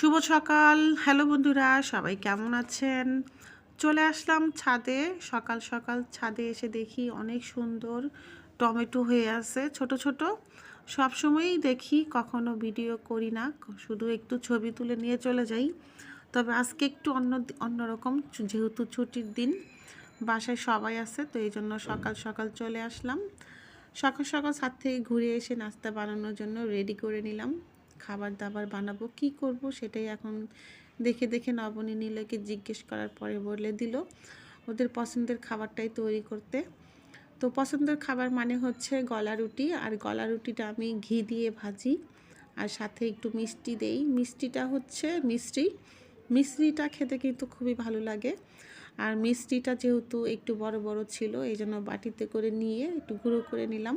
শুভ সকাল। হ্যালো বন্ধুরা, সবাই কেমন আছেন? চলে আসলাম ছাদে। সকাল সকাল ছাদে এসে দেখি অনেক সুন্দর টমেটো হয়ে আছে, ছোট ছোট। সব সময়ই দেখি, কখনো ভিডিও করি না, শুধু একটু ছবি তুলে নিয়ে চলে যাই। তবে আজকে একটু অন্য, অন্যরকম, যেহেতু ছুটির দিন, বাসায় সবাই আছে, তো এই জন্য সকাল সকাল চলে আসলাম। সকাল সকাল ছাদ থেকে ঘুরে এসে নাস্তা বানানোর জন্য রেডি করে নিলাম। খাবার দাবার বানাবো, কি করব সেটাই এখন দেখে দেখে নবনী নীলকে জিজ্ঞেস করার পরে বলে দিল, ওদের পছন্দের খাবারটাই তৈরি করতে। তো পছন্দের খাবার মানে হচ্ছে গলা রুটি, আর গলা রুটিটা আমি ঘি দিয়ে ভাজি, আর সাথে একটু মিষ্টি দেই। মিষ্টিটা হচ্ছে মিষ্টি। মিষ্টিটা খেতে কিন্তু খুবই ভালো লাগে। আর মিষ্টিটা যেহেতু একটু বড় বড় ছিল এই জন্য বাটিতে করে নিয়ে একটু গুঁড়ো করে নিলাম।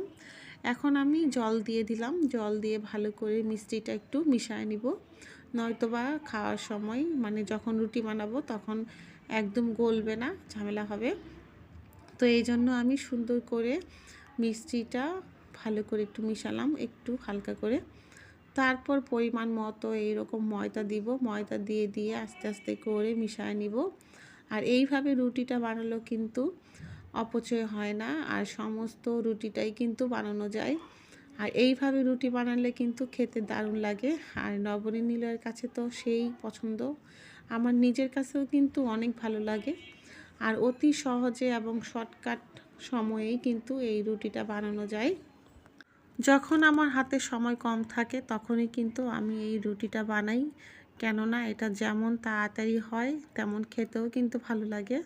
এখন আমি জল দিয়ে দিলাম। জল দিয়ে ভালো করে মিষ্টিটা একটু মিশায় নিব। নয়তোবা খাওয়ার সময় মানে যখন রুটি বানাবো তখন একদম গলবে না, ঝামেলা হবে। তো এই জন্য আমি সুন্দর করে মিষ্টিটা ভালো করে একটু মিশালাম, একটু হালকা করে। তারপর পরিমাণ মতো এইরকম ময়দা দিব। ময়দা দিয়ে দিয়ে আস্তে আস্তে করে মিশায় নিব। আর এইভাবে রুটিটা বানালো কিন্তু অপচয় হয় না, আর সমস্ত রুটিটাই কিন্তু বানানো যায়। আর এইভাবে রুটি বানালে কিন্তু খেতে দারুণ লাগে। আর নবনী নীলের কাছে তো সেই পছন্দ। আমার নিজের কাছেও কিন্তু অনেক ভালো লাগে। আর অতি সহজে এবং শর্টকাট সময়েই কিন্তু এই রুটিটা বানানো যায়। যখন আমার হাতে সময় কম থাকে, তখনই কিন্তু আমি এই রুটিটা বানাই। কেননা এটা যেমন তাড়াতাড়ি হয়, তেমন খেতেও কিন্তু ভালো লাগে।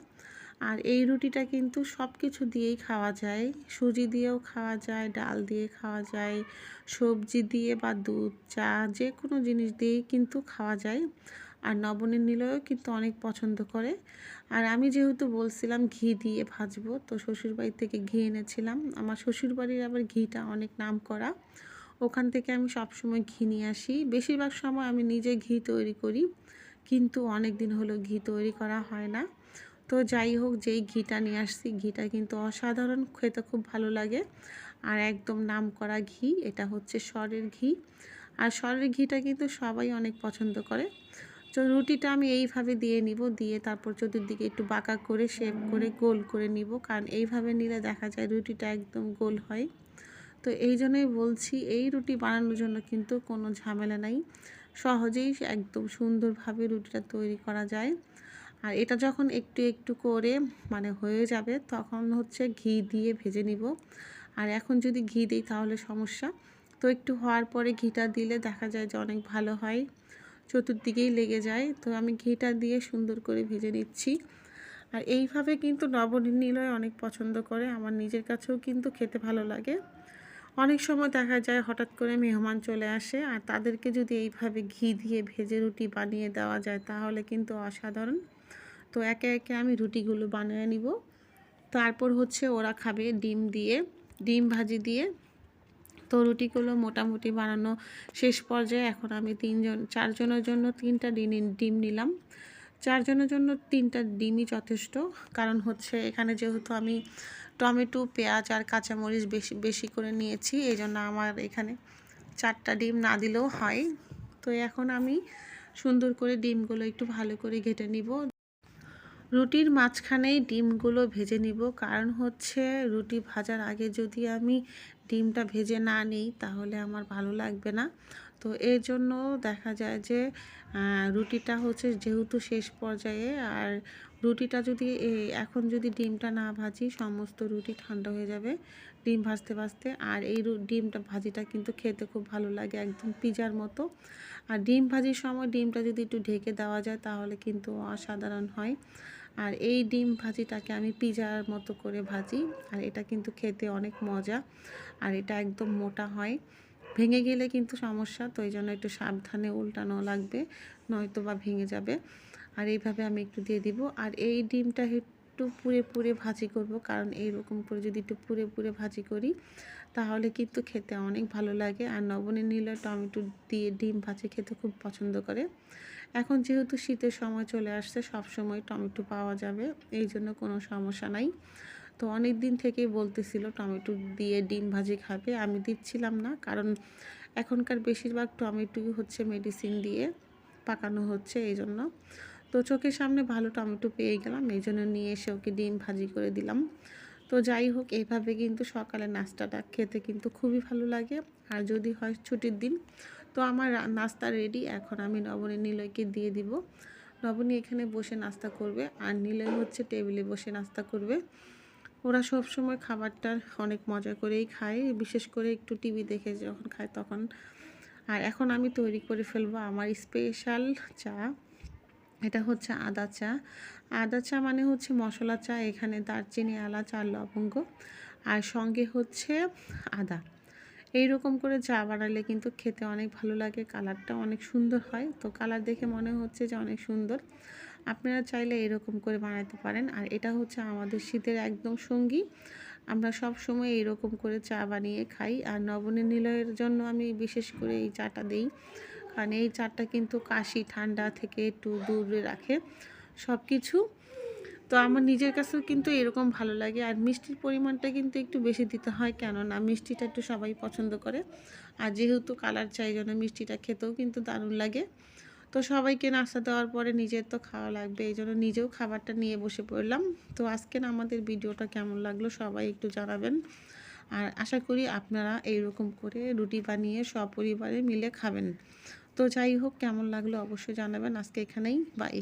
আর এই রুটিটা কিন্তু সব কিছু দিয়েই খাওয়া যায়। সুজি দিয়েও খাওয়া যায়, ডাল দিয়ে খাওয়া যায়, সবজি দিয়ে বা দুধ, চা যে কোনো জিনিস দিয়েই কিন্তু খাওয়া যায়। আর নবনীর নিলেও কিন্তু অনেক পছন্দ করে। আর আমি যেহেতু বলছিলাম ঘি দিয়ে ভাজবো, তো শ্বশুরবাড়ি থেকে ঘি এনেছিলাম। আমার শ্বশুরবাড়ির আবার ঘিটা অনেক নাম করা ওখান থেকে আমি সবসময় ঘি নিয়ে আসি। বেশিরভাগ সময় আমি নিজে ঘি তৈরি করি, কিন্তু অনেক দিন হলো ঘি তৈরি করা হয় না। তো যাই হোক, যেই ঘিটা নিয়ে আসছি, ঘিটা কিন্তু অসাধারণ, খেতে খুব ভালো লাগে। আর একদম নাম করা ঘি, এটা হচ্ছে সরের ঘি। আর সরের ঘিটা কিন্তু সবাই অনেক পছন্দ করে। তো রুটিটা আমি এইভাবে দিয়ে নিব, দিয়ে তারপর চতুর্দিকে একটু বাঁকা করে শেপ করে গোল করে নিব, কারণ এইভাবে নিলে দেখা যায় রুটিটা একদম গোল হয়। তো এই জন্যই বলছি, এই রুটি বানানোর জন্য কিন্তু কোনো ঝামেলা নাই। সহজেই একদম সুন্দরভাবে রুটিটা তৈরি করা যায়। আর এটা যখন একটু একটু করে মানে হয়ে যাবে, তখন হচ্ছে ঘি দিয়ে ভেজে নিব। আর এখন যদি ঘি দিই তাহলে সমস্যা। তো একটু হওয়ার পরে ঘিটা দিলে দেখা যায় যে অনেক ভালো হয়, চতুর্দিকেই লেগে যায়। তো আমি ঘিটা দিয়ে সুন্দর করে ভেজে নিচ্ছি। আর এইভাবে কিন্তু নবনীলয় অনেক পছন্দ করে। আমার নিজের কাছেও কিন্তু খেতে ভালো লাগে। অনেক সময় দেখা যায় হঠাৎ করে মেহমান চলে আসে আর তাদেরকে যদি এইভাবে ঘি দিয়ে ভেজে রুটি বানিয়ে দেওয়া যায় তাহলে কিন্তু অসাধারণ। তো একে একে আমি রুটিগুলো বানিয়ে নিব। তারপর হচ্ছে ওরা খাবে ডিম দিয়ে, ডিম ভাজি দিয়ে। তো রুটিগুলো মোটামুটি বানানো শেষ পর্যায়ে এখন আমি তিনজন, চারজনের জন্য তিনটা ডিম ডিম নিলাম। চারজনের জন্য তিনটা ডিমই যথেষ্ট। কারণ হচ্ছে এখানে যেহেতু আমি টমেটো, পেঁয়াজ আর কাঁচামরিচ বেশি বেশি করে নিয়েছি। এই জন্য আমার এখানে চারটা ডিম না দিলেও হয়। তো এখন আমি সুন্দর করে ডিমগুলো একটু ভালো করে ঘেটে নিব। রুটির মাঝখানেই ডিমগুলো ভেজে নিব। কারণ হচ্ছে রুটি ভাজার আগে যদি আমি ডিমটা ভেজে না নিই, তাহলে আমার ভালো লাগবে না। তো এর জন্য দেখা যায় যে রুটিটা হচ্ছে যেহেতু শেষ পর্যায়ে আর রুটিটা যদি এখন যদি ডিমটা না ভাজি সমস্ত রুটি ঠান্ডা হয়ে যাবে ডিম ভাজতে ভাজতে। আর এই ডিমটা ভাজিটা কিন্তু খেতে খুব ভালো লাগে একদম পিজার মতো। আর ডিম ভাজির সময় ডিমটা যদি একটু ঢেকে দেওয়া যায় তাহলে কিন্তু অসাধারণ হয়। আর এই ডিম ভাজিটাকে আমি পিজার মতো করে ভাজি আর এটা কিন্তু খেতে অনেক মজা। আর এটা একদম মোটা হয়। ভেঙে গেলে কিন্তু সমস্যা, তো এই জন্য একটু সাবধানে উল্টানো লাগবে, নয়তো বা ভেঙে যাবে। আর এইভাবে আমি একটু দিয়ে দিব। আর এই ডিমটা একটু পুড়ে পুড়ে ভাজি করব, কারণ এইরকম করে যদি একটু পুড়ে পুড়ে ভাজি করি, তাহলে কিন্তু খেতে অনেক ভালো লাগে। আর নবনী নীলা টমেটো দিয়ে ডিম ভাজি খেতে খুব পছন্দ করে। এখন যেহেতু শীতের সময় চলে আসছে সব সময় টমেটো পাওয়া যাবে, এই জন্য কোনো সমস্যা নাই। তো অনেক দিন থেকেই বলতেছিল, টমেটো দিয়ে ডিম ভাজি খাবে। আমি দিচ্ছিলাম না, কারণ এখনকার বেশিরভাগ টমেটোই হচ্ছে মেডিসিন দিয়ে পাকানো হচ্ছে এই জন্য তো চোখের সামনে ভালো টমেটো পেয়ে গেলাম এই জন্য নিয়ে এসে ওকে ডিম ভাজি করে দিলাম। তো যাই হোক, এইভাবে কিন্তু সকালে নাস্তাটা খেতে কিন্তু খুবই ভালো লাগে। আর যদি হয় ছুটির দিন, তো আমার নাস্তা রেডি এখন আমি নবনী নিলয়কে দিয়ে দিব। নবনী এখানে বসে নাস্তা করবে, আর নিলয় হচ্ছে টেবিলে বসে নাস্তা করবে। ওরা সব সময় খাবারটা অনেক মজা করেই খায়, বিশেষ করে একটু টিভি দেখে যখন খায় তখন। আর এখন আমি তৈরি করে ফেলব আমার স্পেশাল চা। এটা হচ্ছে আদা চা। আদা চা মানে হচ্ছে মশলা চা, এখানে দারচিনি, এলাচ আর লবঙ্গ। আর সঙ্গে হচ্ছে আদা। এই রকম করে চা বানালে কিন্তু খেতে অনেক ভালো লাগে কালারটা অনেক সুন্দর হয়। তো কালার দেখে মনে হচ্ছে যে অনেক সুন্দর। আপনারা চাইলে এরকম করে বানাতে পারেন। আর এটা হচ্ছে আমাদের শীতের একদম সঙ্গী। আমরা সব সময় এইরকম করে চা বানিয়ে খাই। আর নবনী নিলয়ের জন্য আমি বিশেষ করে এই চাটা দিই। কারণ এই চাটা কিন্তু কাশি, ঠান্ডা থেকে একটু দূরে রাখে সব কিছু তো আমার নিজের কাছেও কিন্তু এরকম ভালো লাগে। আর মিষ্টির পরিমাণটা কিন্তু একটু বেশি দিতে হয়। কেননা মিষ্টিটা একটু সবাই পছন্দ করে। আর যেহেতু কালার চাই জন্য মিষ্টিটা খেতেও কিন্তু দারুণ লাগে। তো সবাইকে নাস্তা দেওয়ার পরে নিজের তো খাওয়া লাগবে, এই জন্য নিজেও খাবারটা নিয়ে বসে পড়লাম। তো আজকের আমাদের ভিডিওটা কেমন লাগল সবাই একটু জানাবেন। আর আশা করি আপনারা এইরকম করে রুটি বানিয়ে সপরিবারে মিলে খাবেন। তো যাই হোক, কেমন লাগল অবশ্যই জানাবেন। আজকে এখানেই বাই